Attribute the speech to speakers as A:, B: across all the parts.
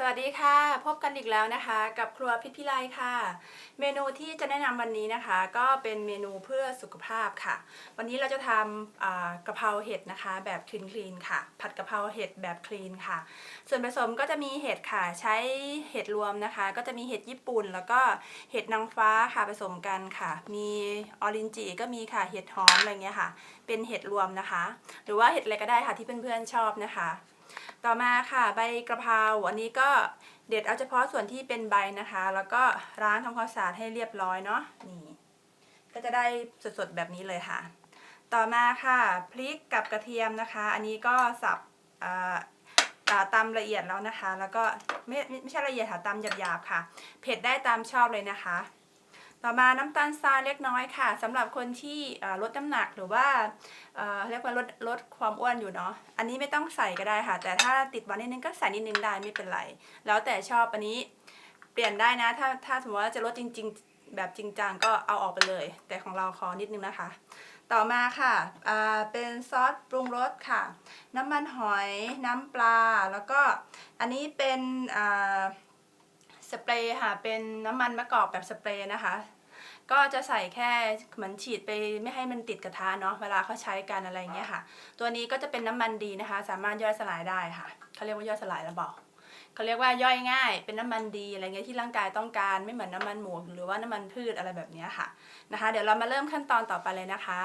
A: สวัสดีค่ะ พบกันอีกแล้วนะคะ กับครัวพิพิไลค่ะ เมนูที่จะแนะนำวันนี้นะคะ ก็เป็นเมนูเพื่อสุขภาพค่ะ วันนี้เราจะทำอ่ากะเพราเห็ดนะคะ แบบคลีนคลีนค่ะ ผัดกะเพราเห็ดแบบคลีนค่ะ ส่วนผสมก็จะมีเห็ดค่ะ ใช้เห็ดรวมนะคะ ก็จะมีเห็ดญี่ปุ่น แล้วก็เห็ดนางฟ้าค่ะผสมกันค่ะ มีออรินจิก็มีค่ะเห็ดหอมอะไรเงี้ยค่ะ เป็นเห็ดรวมนะคะ หรือว่าเห็ดอะไรก็ได้ค่ะที่เพื่อนๆชอบนะคะ ต่อมาค่ะใบกระเพราอันนี้ก็เด็ดเอาเฉพาะส่วนที่เป็นใบนะคะ แล้วก็ล้างทำความสะอาดให้เรียบร้อยเนาะนี่ก็จะได้สดๆแบบนี้เลยค่ะ ต่อมาค่ะพริกกับกระเทียมนะคะ อันนี้ก็สับอ่าอ่าตำละเอียดแล้วนะคะ แล้วก็ไม่ไม่ไม่ใช่ละเอียดค่ะตำหยาบๆค่ะ เผ็ดได้ตามชอบเลยนะคะ ต่อมาน้ำตาลทรายเล็กน้อยค่ะสำหรับคนที่ลดน้ำหนักหรือว่าเเรียกว่าลดลดความอ้วนอยู่เนาะอันนี้ไม่ต้องใส่ก็ได้ค่ะ แต่ถ้าติดวานนิดนึงก็ใส่นิดนึงได้ไม่เป็นไร แล้วแต่ชอบอันนี้เปลี่ยนได้นะ ถ้าถ้าสมมติว่าจะลดจริง ๆ แบบจริงจังก็เอาออกไปเลย แต่ของเราขอนิดนึงนะคะ ต่อมาค่ะเป็นซอสปรุงรสค่ะ น้ำมันหอย น้ำปลา แล้วก็อันนี้เป็นอ่า สเปรย์ค่ะเป็นน้ำมันมะกอกแบบสเปรย์นะคะ ก็จะใส่แค่เหมือนฉีดไปไม่ให้มันติดกระทะเนาะเวลาเขาใช้กันอะไรเงี้ยค่ะ ตัวนี้ก็จะเป็นน้ำมันดีนะคะ สามารถย่อยสลายได้ค่ะเขาเรียกว่าย่อยสลายแล้วบอกเขาเรียกว่าย่อยง่าย เป็นน้ำมันดีอะไรเงี้ยที่ร่างกายต้องการไม่เหมือนน้ำมันหมูหรือว่าน้ำมันพืชอะไรแบบนี้ค่ะนะคะ เดี๋ยวเรามาเริ่มขั้นตอนต่อไปเลยนะคะ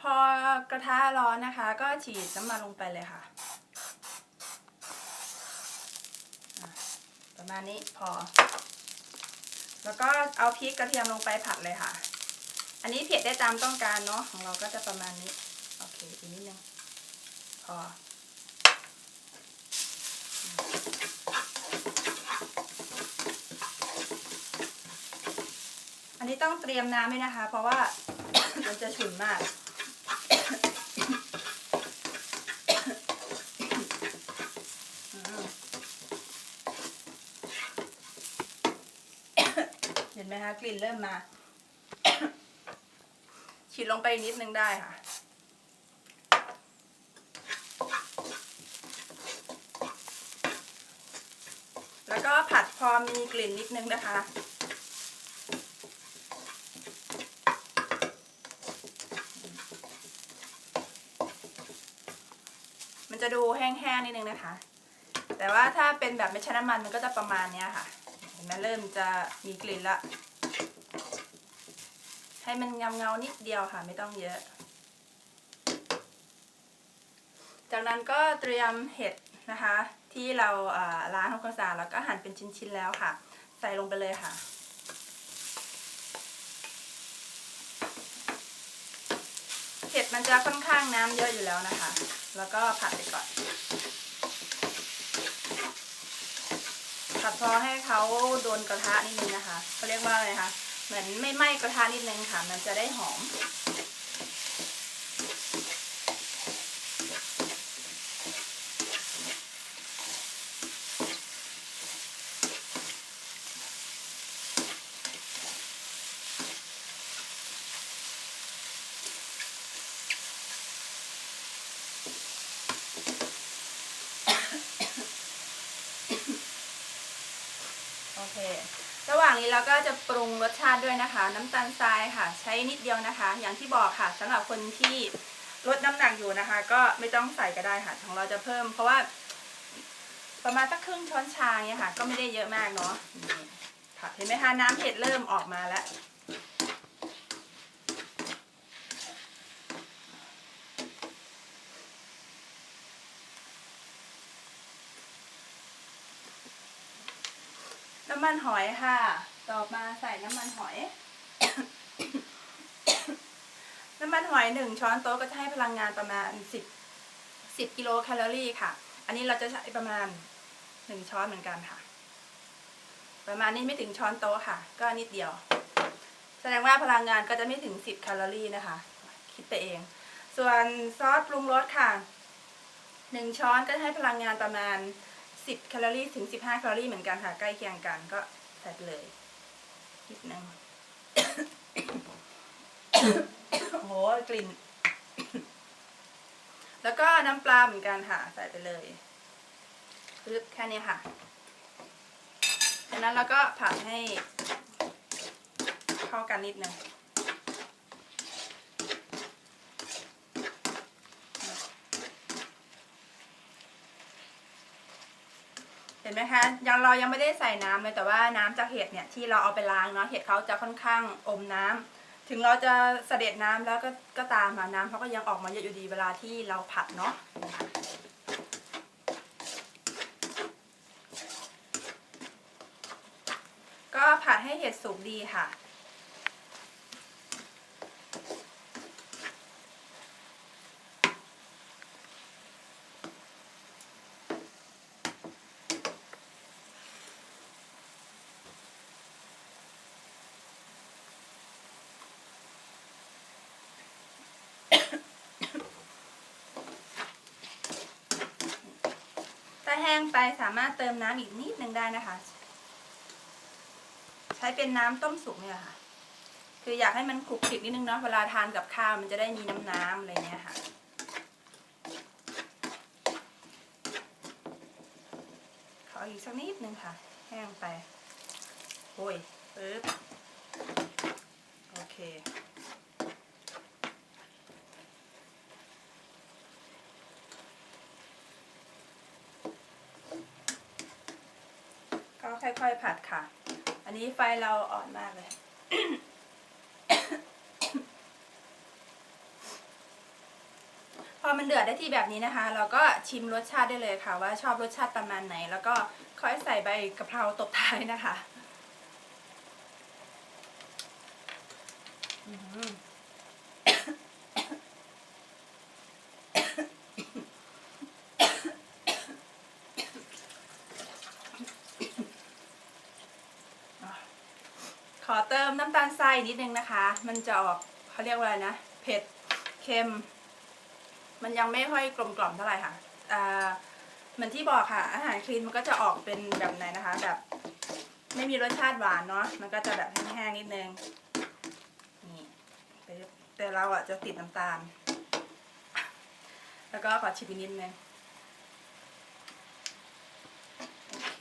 A: พอกระทะร้อนนะคะ ก็ฉีดน้ำมันลงไปเลยค่ะ ประมาณนี้พอ แล้วก็เอาพริกกระเทียมลงไปผัดเลยค่ะ อันนี้เผ็ดได้ตามต้องการเนาะของเราก็จะประมาณนี้ โอเคอีกนิดนึงพออันนี้ต้องเตรียมน้ำด้วยนะคะ เพราะว่ามันจะฉุนมาก อืม เห็นไห มคะกลิ่นเริ่มมา ฉีดลงไปนิดนึงได้ค่ะ แล้วก็ผัดพอมีกลิ่นนิดนึงนะคะมันจะดูแห้งๆนิดนึงนะคะ แต่ว่าถ้าเป็นแบบไม่ใช้น้ำมันมันก็จะประมาณนี้ค่ะเห็นไหมเริ่มจะมีกลิ่นละ ให้มันเงาเงานิดเดียวค่ะไม่ต้องเยอะ จากนั้นก็เตรียมเห็ดนะคะ ที่เราอ่าล้างทำความสะอาดแล้วก็หั่นเป็นชิ้นๆแล้วค่ะ ใส่ลงไปเลยค่ะเห็ดมันจะค่อนข้างน้ำเยอะอยู่แล้วนะคะ แล้วก็ผัดไปก่อน ผัดพอให้เขาโดนกระทะนิดนึงนะคะเขาเรียกว่าอะไรคะ เหมือนไม่ไหม้กระทะนิดนึงค่ะ มันจะได้หอม โอเค ระหว่างนี้เราก็จะปรุงรสชาติด้วยนะคะ น้ำตาลทรายค่ะ ใช้นิดเดียวนะคะ อย่างที่บอกค่ะสำหรับคนที่ลดน้ำหนักอยู่นะคะ ก็ไม่ต้องใส่ก็ได้ค่ะของเราจะเพิ่ม เพราะว่า ประมาณสักครึ่งช้อนชาเนี่ยค่ะ ก็ไม่ได้เยอะมากเนาะค่ะเห็นไหมคะน้ำเผ็ดเริ่มออกมาแล้วำมันหอยค่ะ ต่อมาใส่น้ำมันหอย น้ำมันหอยหนึ่งช้อนโต๊ะก็จะให้พลังงานประมาณสิบสิบกิโลแคลอรี่ค่ะ อันนี้เราจะใช้ประมาณหนึ่งช้อนเหมือนกันค่ะ ประมาณนี้ไม่ถึงช้อนโต๊ะค่ะ ก็นิดเดียว แสดงว่าพลังงานก็จะไม่ถึงสิบแคลอรี่นะคะ คิดไปเอง ส่วนซอสปรุงรสค่ะหนึ่งช้อนก็ให้พลังงานประมาณ 10แคลอรี่ถึง 15แคลอรี่เหมือนกันค่ะ ใกล้เคียงกันก็ใส่ไปเลยนิดนึงโอ้โหกลิ่น แล้วก็น้ำปลาเหมือนกันค่ะ ใส่ไปเลยปึ๊บแค่นี้ค่ะจากนั้นเราก็ผัดให้เข้ากันนิดนึง เห็นไหมคะยังเรายังไม่ได้ใส่น้ำเลยแต่ว่าน้ำจากเห็ดเนี่ยที่เราเอาไปล้างเนาะเห็ดเขาจะค่อนข้างอมน้ำถึงเราจะเสด็จน้ำแล้วก็ก็ตามมาน้ำเขาก็ยังออกมาเยอะอยู่ดีเวลาที่เราผัดเนาะก็ผัดให้เห็ดสุกดีค่ะ แห้งไปสามารถเติมน้ำอีกนิดนึงได้นะคะ ใช้เป็นน้ำต้มสุกเนี่ยค่ะ คืออยากให้มันคลุกคลิกนิดนึงเนาะเวลาทานกับข้าวมันจะได้มีน้ำน้ำๆอะไรเงี้ยค่ะขออีกสักนิดนึงค่ะ แห้งไปโอ้ยปึ๊บโอเค ค่อยๆผัดค่ะ อันนี้ไฟเราอ่อนมากเลยพอมันเดือดได้ที่แบบนี้นะคะ เราก็ชิมรสชาติได้เลยค่ะ ว่าชอบรสชาติประมาณไหน แล้วก็ค่อยใส่ใบกะเพราตบท้ายนะคะอื้อหือ ขอเติมน้ำตาลทรายนิดนึงนะคะ มันจะออกเขาเรียกว่าอะไรนะ เผ็ด เค็ม มันยังไม่ค่อยกลมกล่อมเท่าไหร่ค่ะเหมือนที่บอกค่ะ อาหารคลีนมันก็จะออกเป็นแบบไหนนะคะ แบบ ไม่มีรสชาติหวานเนาะ มันก็จะแบบแห้งๆนิดนึง นี่ แต่เราอะจะติดน้ำตาล แล้วก็ขอชิมนิดนึง โอเค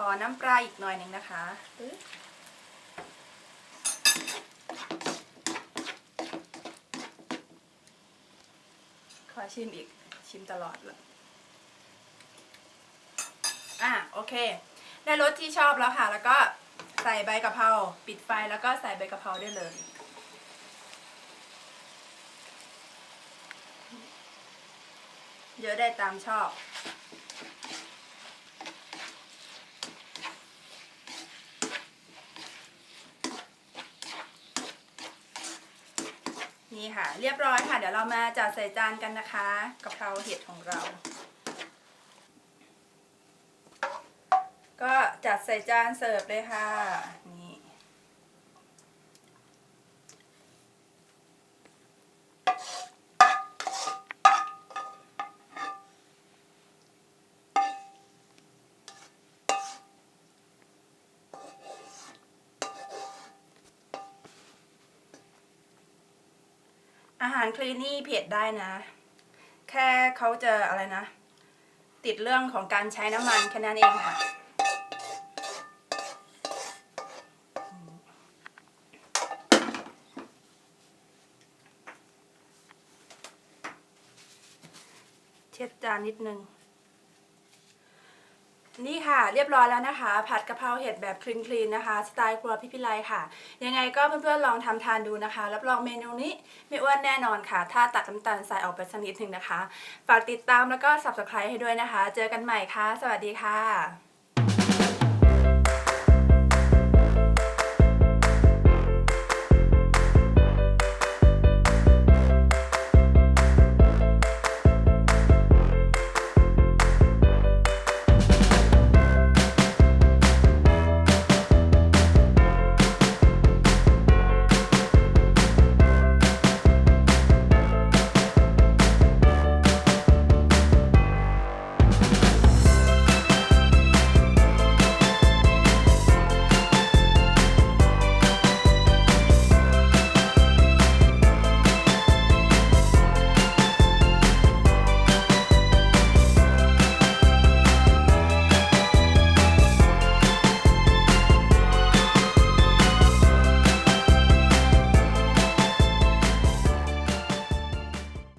A: ขอน้ำปลาอีกหน่อยหนึ่งนะคะขอชิมอีกชิมตลอดเลยอะโอเค ได้รสที่ชอบแล้วค่ะ แล้วก็ใส่ใบกะเพราปิดไฟแล้วก็ใส่ใบกะเพราได้เลยเยอะได้ตามชอบ นี่ค่ะ เรียบร้อยค่ะ เดี๋ยวเรามาจัดใส่จานกันนะคะกะเพราเห็ดของเรา ก็จัดใส่จานเสิร์ฟเลยค่ะ อาหารคลีนนี่เผ็ดได้นะ แค่เขาจะอะไรนะ ติดเรื่องของการใช้น้ำมันแค่นั้นเองค่ะ เช็ดจานนิดนึง นี่ค่ะเรียบร้อยแล้วนะคะ ผัดกะเพราเห็ดแบบคลีนคลีนนะคะ สไตล์ครัวพี่พิไลค่ะ ยังไงก็เพื่อนๆลองทำทานดูนะคะ รับรองเมนูนี้ไม่อ้วนแน่นอนค่ะ ถ้าตัดน้ำตาลใส่ออกไปสักนิดหนึ่งนะคะ ฝากติดตามแล้วก็ subscribe ให้ด้วยนะคะ เจอกันใหม่ค่ะ สวัสดีค่ะ